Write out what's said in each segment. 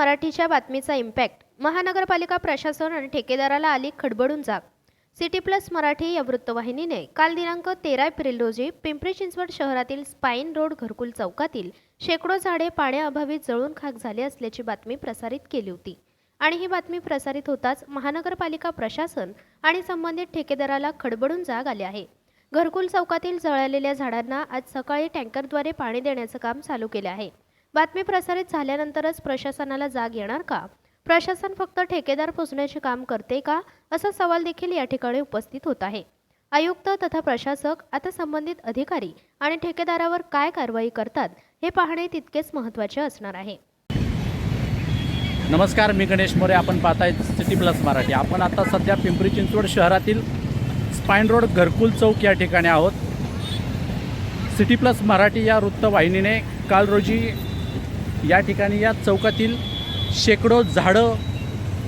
मराठीच्या बातमीचा इम्पॅक्ट महानगरपालिका प्रशासन आणि ठेकेदाराला आली खडबडून जाग. सिटी प्लस मराठी या वृत्तवाहिनीने काल दिनांक तेरा एप्रिल रोजी पिंपरी चिंचवड शहरातील स्पाईन रोड घरकुल चौकातील शेकडो झाडे पाण्याअभावी जळून खाक झाले असल्याची बातमी प्रसारित केली होती. आणि ही बातमी प्रसारित होताच महानगरपालिका प्रशासन आणि संबंधित ठेकेदाराला खडबडून जाग आले आहे. घरकुल चौकातील जळालेल्या झाडांना आज सकाळी टँकरद्वारे पाणी देण्याचं काम चालू केले आहे. बातमी प्रसारित झाल्यानंतरच प्रशासनाला जाग येणार का? प्रशासन फक्त ठेकेदार पोचण्याचे काम करते का? असा सवाल देखील या ठिकाणी उपस्थित होत आहे. आयुक्त तथा प्रशासक आता संबंधित अधिकारी आणि ठेकेदारावर काय कारवाई करतात हे पाहणे तितकेच महत्त्वाचे असणार आहे. नमस्कार मी गणेश मोरे. आपण पाहताय सिटी प्लस मराठी. आपण आता सध्या पिंपरी चिंचवड शहरातील स्पाईन रोड घरकुल चौक या ठिकाणी आहोत. सिटी प्लस मराठी या वृत्तवाहिनीने काल रोजी या ठिकाणी या चौकातील शेकडो झाडं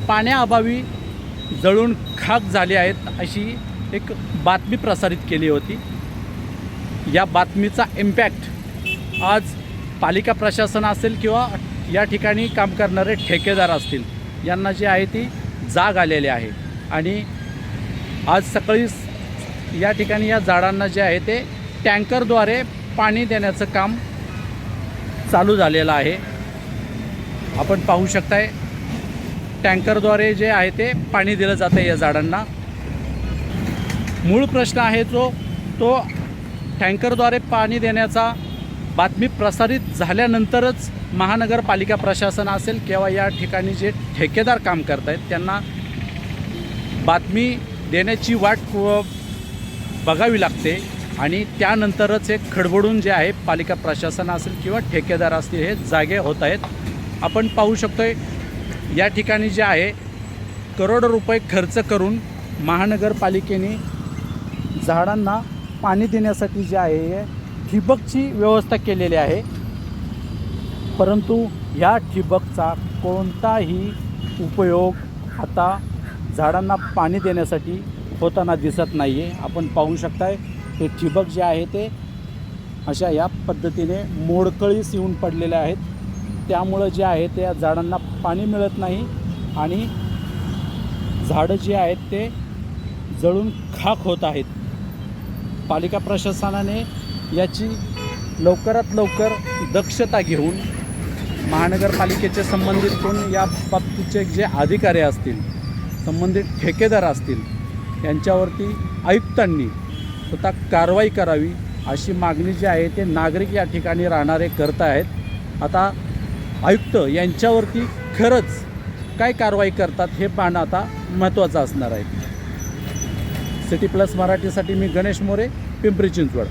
पाण्याअभावी जळून खाक झाली आहेत अशी एक बातमी प्रसारित केली होती. या बातमीचा इम्पॅक्ट आज पालिका प्रशासन असेल किंवा या ठिकाणी काम करणारे ठेकेदार असतील यांना जी आहे ती जाग आलेली आहे. आणि आज सकाळी या ठिकाणी या झाडांना जे आहे ते टँकरद्वारे पाणी देण्याचं काम चालू झालेलं आहे. आपण पाहू शकताय टँकरद्वारे जे आहे ते पाणी दिलं जातं या झाडांना. मूळ प्रश्न आहे जो तो टँकरद्वारे पाणी देण्याचा बातमी प्रसारित झाल्यानंतरच महानगरपालिका प्रशासन असेल किंवा या ठिकाणी जे ठेकेदार काम करत आहेत त्यांना बातमी देण्याची वाट बघावी लागते. आणि त्यानंतरच हे खडबडून जे आहे पालिका प्रशासन असेल किंवा ठेकेदार असतील हे जागे होत आहेत. आपण पाहू शकतो आहे या ठिकाणी जे आहे करोडो रुपये खर्च करून महानगरपालिकेने झाडांना पाणी देण्यासाठी जे आहे ठिबकची व्यवस्था केलेली आहे. परंतु ह्या ठिबकचा कोणताही उपयोग आता झाडांना पाणी देण्यासाठी होताना दिसत नाही आहे आपण पाहू शकताय हे ठिबक जे आहे ते अशा या पद्धतीने मोडकळीस येऊन पडलेले आहेत. त्यामुळं जे आहे ते या झाडांना पाणी मिळत नाही आणि झाडं जी आहेत ते जळून खाक होत आहेत. पालिका प्रशासनाने याची लवकरात लवकर दक्षता घेऊन महानगरपालिकेचे संबंधित कोण या बाबतीचे जे अधिकारी असतील संबंधित ठेकेदार असतील यांच्यावरती आयुक्तांनी स्वतः कारवाई करावी अशी मागणी जी आहे ते नागरिक या ठिकाणी राहणारे करत आहेत आता आयुक्त यांच्यावरती खरंच काय कारवाई करतात हे पाहणं आता महत्त्वाचं असणार आहे. सिटी प्लस मराठीसाठी मी गणेश मोरे पिंपरी चिंचवड.